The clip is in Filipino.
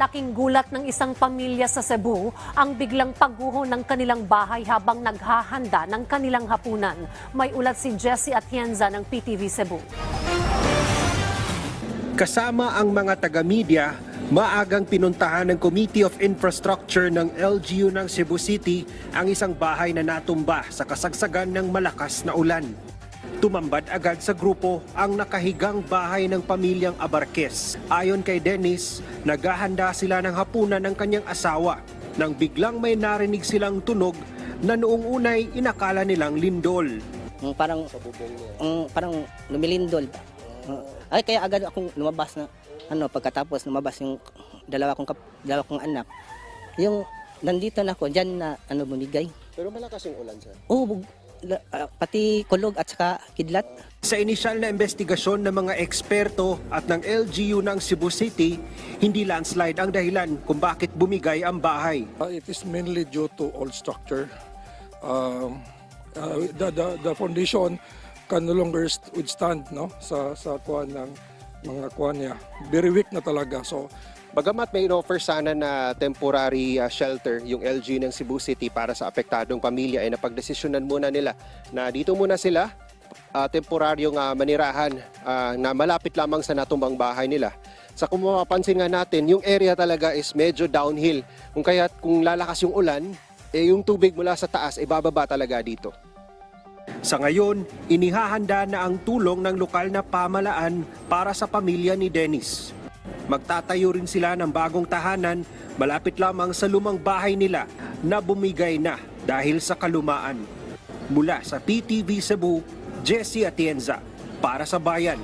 Malaking gulat ng isang pamilya sa Cebu ang biglang pagguho ng kanilang bahay habang naghahanda ng kanilang hapunan. May ulat si Jesse Atienza ng PTV Cebu. Kasama ang mga taga-media, maagang pinuntahan ng Committee of Infrastructure ng LGU ng Cebu City ang isang bahay na natumba sa kasagsagan ng malakas na ulan. Tumambad agad sa grupo ang nakahigang bahay ng pamilyang Abarques. Ayon kay Dennis, naghahanda sila ng hapunan ng kanyang asawa nang biglang may narinig silang tunog na noong unay inakala nilang lindol. Mm, parang mm, parang lumilindol. Mm, ay kaya agad akong lumabas na ano pagkatapos lumabas yung dalawa kong kap- dalawa kong anak. Yung nandito na ako diyan na ano bumigay. Pero malakas yung ulan, sir. Oh, la- ah, pati kulog at saka kidlat. Sa inisyal na investigasyon ng mga eksperto at ng LGU ng Cebu City, hindi landslide ang dahilan kung bakit bumigay ang bahay. Uh, it is mainly due to old structure. Um, uh, the, the, the foundation can no longer st- withstand no sa sa kuan ng mga kuan niya. Very weak na talaga. So Bagamat may inoffer sana na temporary uh, shelter yung LG ng Cebu City para sa apektadong pamilya ay napagdesisyonan muna nila na dito muna sila uh, temporaryong uh, manirahan uh, na malapit lamang sa natumbang bahay nila. Sa kung mapapansin nga natin, yung area talaga is medyo downhill. Kung kaya kung lalakas yung ulan, eh yung tubig mula sa taas ay bababa talaga dito. Sa ngayon, inihahanda na ang tulong ng lokal na pamalaan para sa pamilya ni Dennis. Magtatayo rin sila ng bagong tahanan malapit lamang sa lumang bahay nila na bumigay na dahil sa kalumaan. Mula sa PTV Cebu, Jesse Atienza para sa Bayan.